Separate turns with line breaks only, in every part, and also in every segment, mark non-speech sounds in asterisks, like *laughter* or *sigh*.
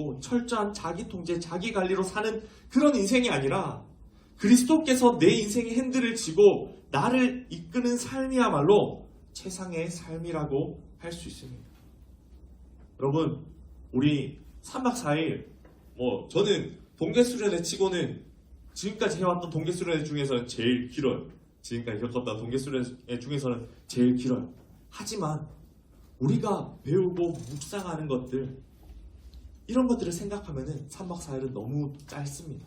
지고 철저한 자기 통제, 자기 관리로 사는 그런 인생이 아니라 그리스도께서 내 인생의 핸들을 쥐고 나를 이끄는 삶이야말로 최상의 삶이라고 할 수 있습니다. 여러분, 우리 3박 4일, 뭐, 저는 동계수련회 치고는 지금까지 해왔던 동계수련회 중에서는 제일 길어요. 지금까지 겪었던 동계수련회 중에서는 제일 길어요. 하지만, 우리가 배우고 묵상하는 것들, 이런 것들을 생각하면은 3박 4일은 너무 짧습니다.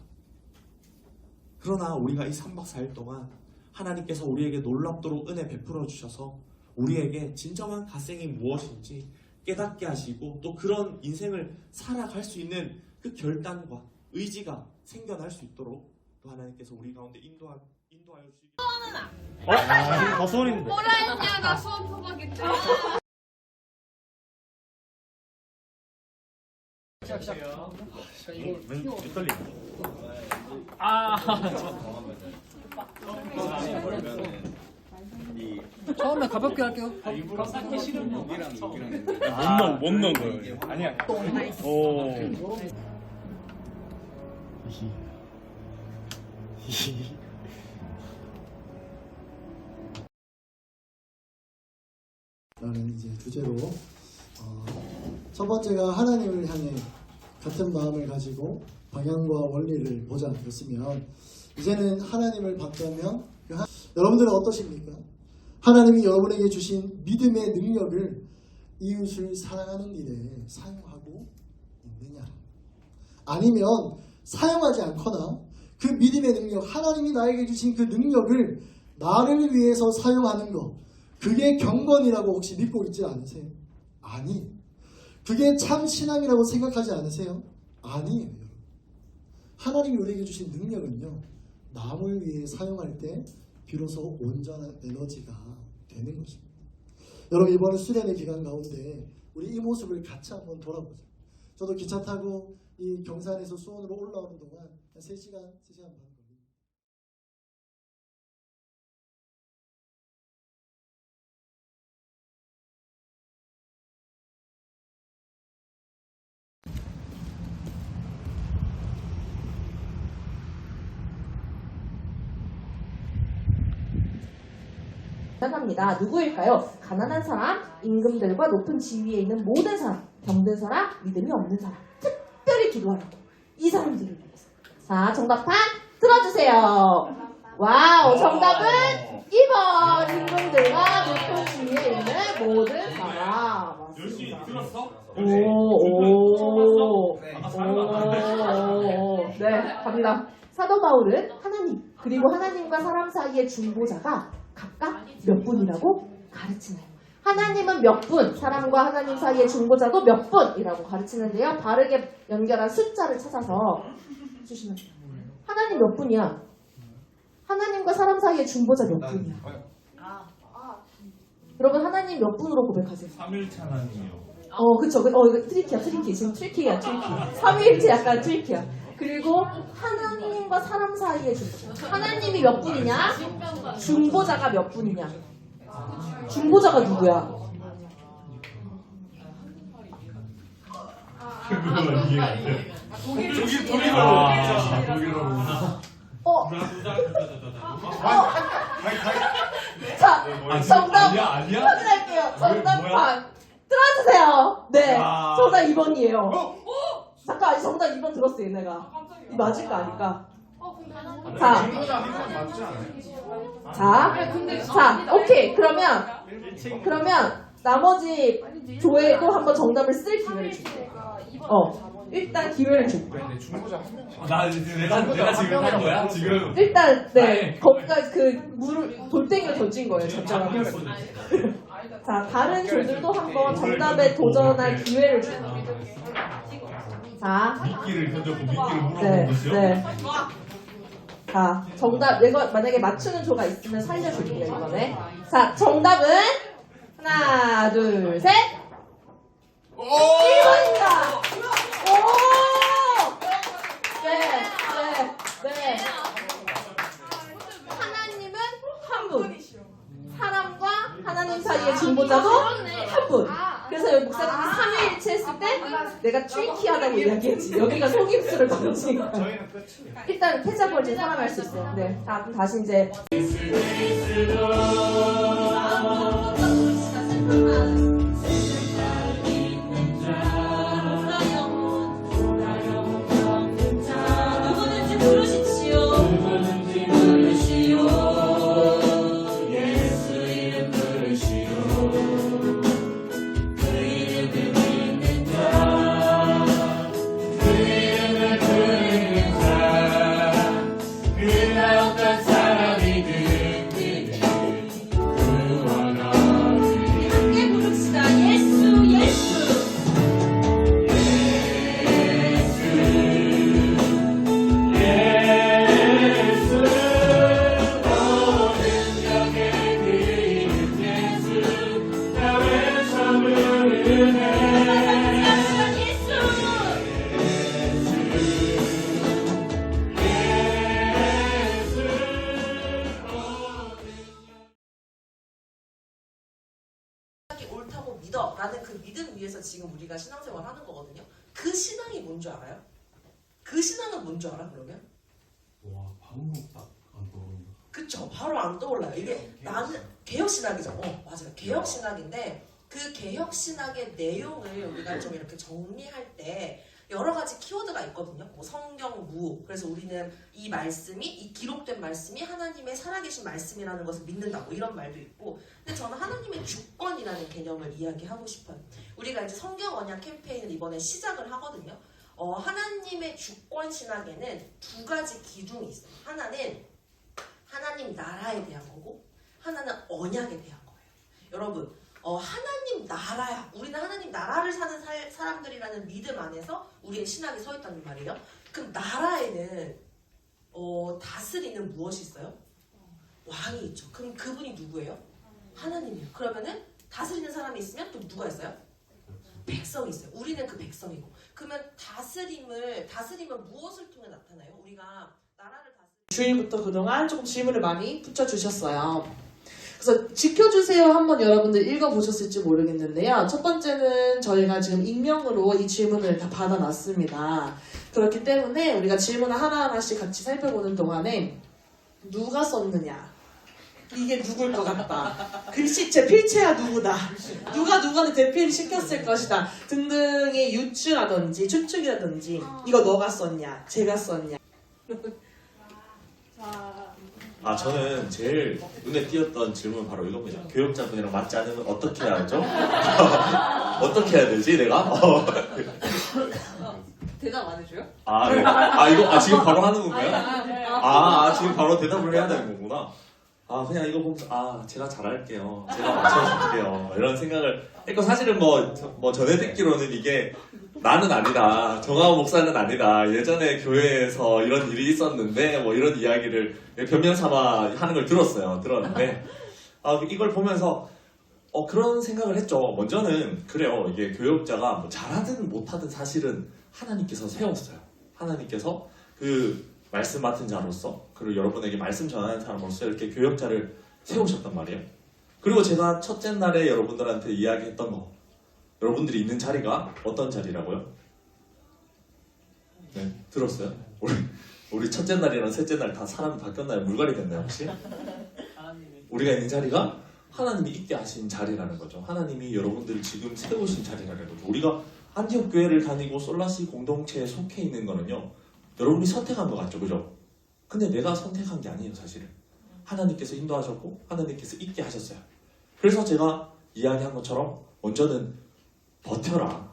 그러나 우리가 이 3박 4일 동안 하나님께서 우리에게 놀랍도록 은혜 베풀어 주셔서 우리에게 진정한 갓생이 무엇인지 깨닫게 하시고 또 그런 인생을 살아갈 수 있는 그 결단과 의지가 생겨날 수 있도록 또 하나님께서 우리 가운데 인도하, 인도하여 주시기
어? 더 소원인데.
뭐라 했냐 나 수업 토박인데
왼, 윗돌림. 아,
처음에 가볍게 할게요.
못 넣은, 못 넣은 거예요. 아니야. 오.
라는 이제 주제로 어, 첫 번째가 하나님을 향해 같은 마음을 가지고 방향과 원리를 보자 그랬으면 이제는 하나님을 받자면 그 하- 여러분들은 어떠십니까? 하나님이 여러분에게 주신 믿음의 능력을 이웃을 사랑하는 일에 사용하고 있느냐? 아니면 사용하지 않거나 그 믿음의 능력, 하나님이 나에게 주신 그 능력을 나를 위해서 사용하는 것, 그게 경건이라고 혹시 믿고 있지 않으세요? 아니. 그게 참 신앙이라고 생각하지 않으세요? 아니에요. 하나님이 우리에게 주신 능력은요, 남을 위해 사용할 때 비로소 온전한 에너지가 되는 것입니다. 여러분, 이번에 수련의 기간 가운데 우리 이 모습을 같이 한번 돌아보죠. 저도 기차 타고 이 경산에서 수원으로 올라오는 동안 한 3시간, 3시간 반
합니다. 누구일까요? 가난한 사람, 임금들과 높은 지위에 있는 모든 사람, 병든 사람, 믿음이 없는 사람, 특별히 기도하라고. 이 사람들을 위해서. 자, 정답판 들어주세요. 와우, 정답은 2번. 임금들과 높은 지위에 있는 모든 사람. 맞습니다.
들었어?
오, 오, 오, 네, 갑니다. 사도 바울은 하나님, 그리고 하나님과 사람 사이의 중보자가 각각 몇 분이라고 가르치나요? 하나님은 몇 분, 사람과 하나님 사이의 중보자도 몇 분이라고 가르치는데요. 바르게 연결한 숫자를 찾아서 주시면 돼요. 하나님 몇 분이야? 하나님과 사람 사이의 중보자 몇 분이야? 여러분 하나님 몇 분으로 고백하세요?
3일차 하나님이요.
어, 그쵸. 그- 어, 이거 트리키야, 트리키. 지금 트리키야, 트리키. 삼위일체 약간 트리키야. 그리고 하나님과 사람 사이의 중보자. 하나님이 몇 분이냐? 중보자가 몇 분이냐? 중보자가 누구야?
독일, 독일어로.
아, 독일어로.
어, 자, 정답
아니야, 아니야?
확인할게요. 정답
뭐야?
반. 들어주세요. 네.
아.
정답 2번이에요. 잠깐, 정답 2번 들었어요, 내가. 이 맞을까, 아닐까? 자, 자, 자, 오케이. 그러면, 그러면 나머지 조회도 한번 정답을 쓸 기회를 줄게. 어, 일단 기회를 줄게.
나 지금 내가, 내가 지금 한 거야? 지금.
일단 네, 거기까지 그 물을 돌덩이를 던진 거예요, 저쪽으로. 자, 다른 조들도 한번 정답에 도전할 기회를 줄게요. 자,
미끼를 던졌고 미끼를 물어본
네,
것이요?
네. 자, 정답, 이거 만약에 맞추는 조가 있으면 살려줄게요, 이번에. 자, 정답은 하나, 둘, 셋. 1번입니다. 오! 네, 네, 네. 하나님은 한 분. 사람과 하나님 사이의 중보자도 한 분. 그래서 여기 했을 때 내가 트리키하다고 이야기했지. 여기가 속임수를
끝이에요.
일단 패자벌지 살아날 수 있어요. 네. 다, 다시 이제
믿어 라는 그 믿음 위에서 지금 우리가 신앙생활 하는 거거든요. 그 신앙이 뭔 줄 알아요? 그 신앙은 뭔 줄 알아 그러면?
와 방금 딱안 떠오른다.
그쵸. 바로 안 떠올라요. 이게 나는 개혁 신학이죠. 어 맞아요. 개혁 신학인데 그 개혁 신학의 내용을 우리가 좀 이렇게 정리할 때 여러 가지 키워드가 있거든요. 뭐 성경 무. 그래서 우리는 이 말씀이 이 기록된 말씀이 하나님의 살아계신 말씀이라는 것을 믿는다고 이런 말도 있고. 근데 저는 하나님의 주권이라는 개념을 이야기하고 싶어요. 우리가 이제 성경 언약 캠페인을 이번에 시작을 하거든요. 어, 하나님의 주권 신학에는 두 가지 기둥이 있어요. 하나는 하나님 나라에 대한 거고 하나는 언약에 대한 거예요. 여러분, 어, 하나님 나라야. 우리는 하나님 나라를 사는 살- 사람들이라는 믿음 안에서 우리의 신학이 서 있다는 말이에요. 그럼 나라에는 어, 다스리는 무엇이 있어요? 왕이 있죠. 그럼 그분이 누구예요? 하나님이에요. 그러면은 다스리는 사람이 있으면 또 누가 있어요? 백성이 있어요. 우리는 그 백성이고. 그러면 다스림을 다스림은 무엇을 통해 나타나요? 우리가 나라를 다스
주일부터 그동안 조금 질문을 많이 붙여주셨어요. 그래서 지켜주세요 한번 여러분들 읽어보셨을지 모르겠는데요. 첫 번째는 저희가 지금 익명으로 이 질문을 다 받아놨습니다. 그렇기 때문에 우리가 질문을 하나하나씩 같이 살펴보는 동안에 누가 썼느냐 이게 누굴 것 같다. 글씨체 필체야 누구다. 누가 누구한테 대피를 시켰을 것이다. 등등의 유추라든지 추측이라든지 이거 너가 썼냐, 제가 썼냐. *laughs*
아 저는 제일 눈에 띄었던 질문은 바로 이겁니다. 교육자분이랑 맞지 않으면 어떻게 해야죠? *laughs* 어떻게 해야 되지 내가? 어. *laughs*
대답 안 해줘요?
아, 네. 아 이거 아 지금 바로 하는 건가요?
아,
아, 아, 지금 바로 대답을 해야 되는 거구나. 아 그냥 이거 보면서 아 제가 잘할게요. 제가 맞춰줄게요. 이런 생각을 했고 사실은 뭐, 저- 뭐 전에 듣기로는 이게 나는 아니다. 정하우 목사는 아니다. 예전에 교회에서 이런 일이 있었는데 뭐 이런 이야기를 변명 삼아 하는 걸 들었어요. 들었는데 아, 이걸 보면서 어, 그런 생각을 했죠. 먼저는 그래요. 이게 교역자가 뭐 잘하든 못하든 사실은 하나님께서 세웠어요. 하나님께서 그 말씀 맡은 자로서 그리고 여러분에게 말씀 전하는 사람으로서 이렇게 교역자를 세우셨단 말이에요. 그리고 제가 첫째 날에 여러분들한테 이야기했던 거 여러분들이 있는 자리가 어떤 자리라고요? 네, 들었어요? 우리, 우리 첫째 날이랑 셋째 날 다 사람이 바뀌었나요? 물갈이 됐나요 혹시? 우리가 있는 자리가 하나님이 있게 하신 자리라는 거죠. 하나님이 여러분들을 지금 세우신 자리라는 거죠. 우리가 안티옥 교회를 다니고 솔라시 공동체에 속해 있는 거는요. 여러분이 선택한 것 같죠, 그죠? 근데 내가 선택한 게 아니에요, 사실은. 하나님께서 인도하셨고 하나님께서 있게 하셨어요. 그래서 제가 이야기한 것처럼 먼저는 버텨라,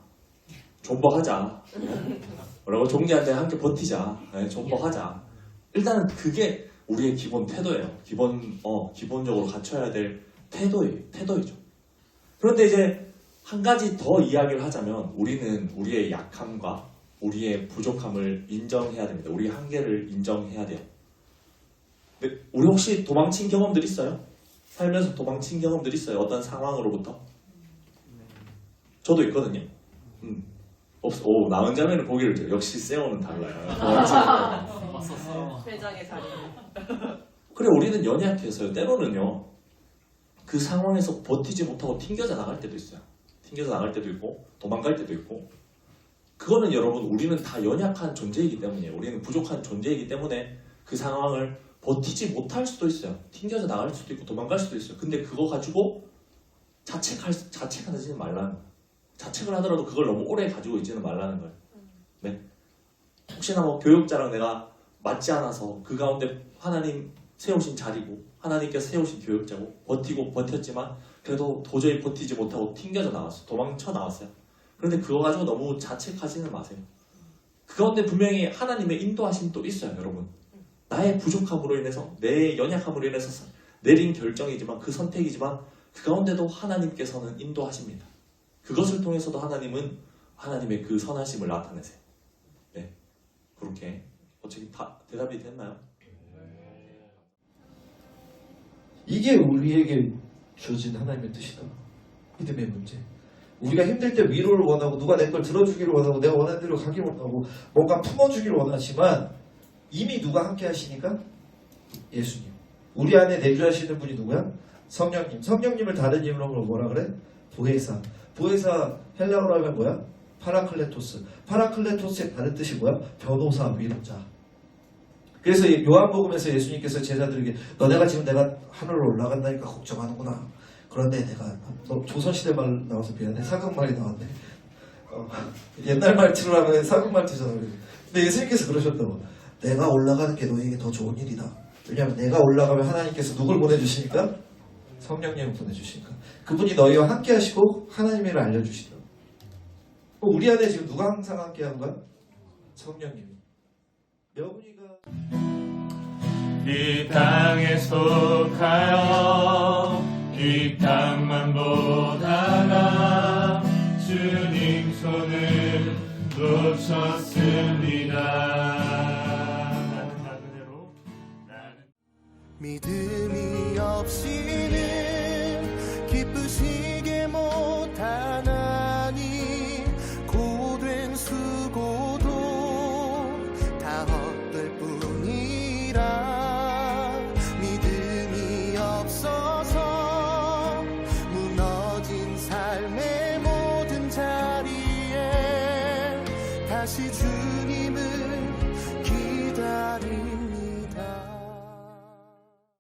존버하자. 뭐라고 종기한테 함께 버티자, 네, 존버하자. 일단은 그게 우리의 기본 태도예요. 기본 어 기본적으로 갖춰야 될 태도예요. 태도이죠. 그런데 이제 한 가지 더 이야기를 하자면 우리는 우리의 약함과 우리의 부족함을 인정해야 됩니다. 우리의 한계를 인정해야 돼요. 근데 우리 혹시 도망친 경험들 있어요? 살면서 도망친 경험들 있어요? 어떤 상황으로부터? 저도 있거든요. 음. 없어. 오, 나은 자매는 보기를 줘요. 역시 세오는 달라요.
왔었어. *laughs*
회장의 자리.
그래 우리는 연약해서요. 때로는요. 그 상황에서 버티지 못하고 튕겨져 나갈 때도 있어요. 튕겨져 나갈 때도 있고 도망갈 때도 있고 그거는 여러분 우리는 다 연약한 존재이기 때문이에요. 우리는 부족한 존재이기 때문에 그 상황을 버티지 못할 수도 있어요. 튕겨져 나갈 수도 있고 도망갈 수도 있어요. 근데 그거 가지고 자책할 수- 자책하지는 말라는 거예요. 자책을 하더라도 그걸 너무 오래 가지고 있지는 말라는 거예요. 네. 혹시나 뭐 교육자랑 내가 맞지 않아서 그 가운데 하나님 세우신 자리고 하나님께서 세우신 교육자고 버티고 버텼지만 그래도 도저히 버티지 못하고 튕겨져 나왔어요. 도망쳐 나왔어요. 그런데 그거 가지고 너무 자책하지는 마세요. 그 가운데 분명히 하나님의 인도하심 도 있어요, 여러분. 나의 부족함으로 인해서 내 연약함으로 인해서 내린 결정이지만 그 선택이지만 그 가운데도 하나님께서는 인도하십니다. 그것을 통해서도 하나님은 하나님의 그 선하심을 나타내세요. 네, 그렇게 어차피 다 대답이 됐나요?
이게 우리에게 주어진 하나님의 뜻이다. 믿음의 문제. 우리가 힘들 때 위로를 원하고 누가 내 걸 들어주기를 원하고 내가 원하는 대로 가기를 원하고 뭔가 품어주기를 원하지만 이미 누가 함께 하시니까 예수님. 우리 안에 내주하시는 분이 누구야? 성령님. 성령님을 다른 이름으로 뭐라 그래? 보혜사. 보혜사 헬라어로 하면 뭐야? 파라클레토스. 파라클레토스의 다른 뜻이 뭐야? 변호사, 위로자. 그래서 이 요한복음에서 예수님께서 제자들에게 너네가 지금 내가 하늘로 올라간다니까 걱정하는구나. 그런데 내가 너 조선시대 말 나와서 미안해 사극말이 나왔네. 어, 옛날 말투로 하면 사극말투잖아. 근데 예수님께서 그러셨다고. 내가 올라가는 게 너에게 더 좋은 일이다. 왜냐하면 내가 올라가면 하나님께서 누굴 보내주시니까 성령님을 보내주시니까 그분이 너희와 함께 하시고 하나님의 일을 알려주시더라고. 그럼 우리 안에 지금 누가 항상 함께 하는 거야? 성령님이. 여분이가
이 땅에 속하여 이 땅만 보다가 주님 손을 놓쳤습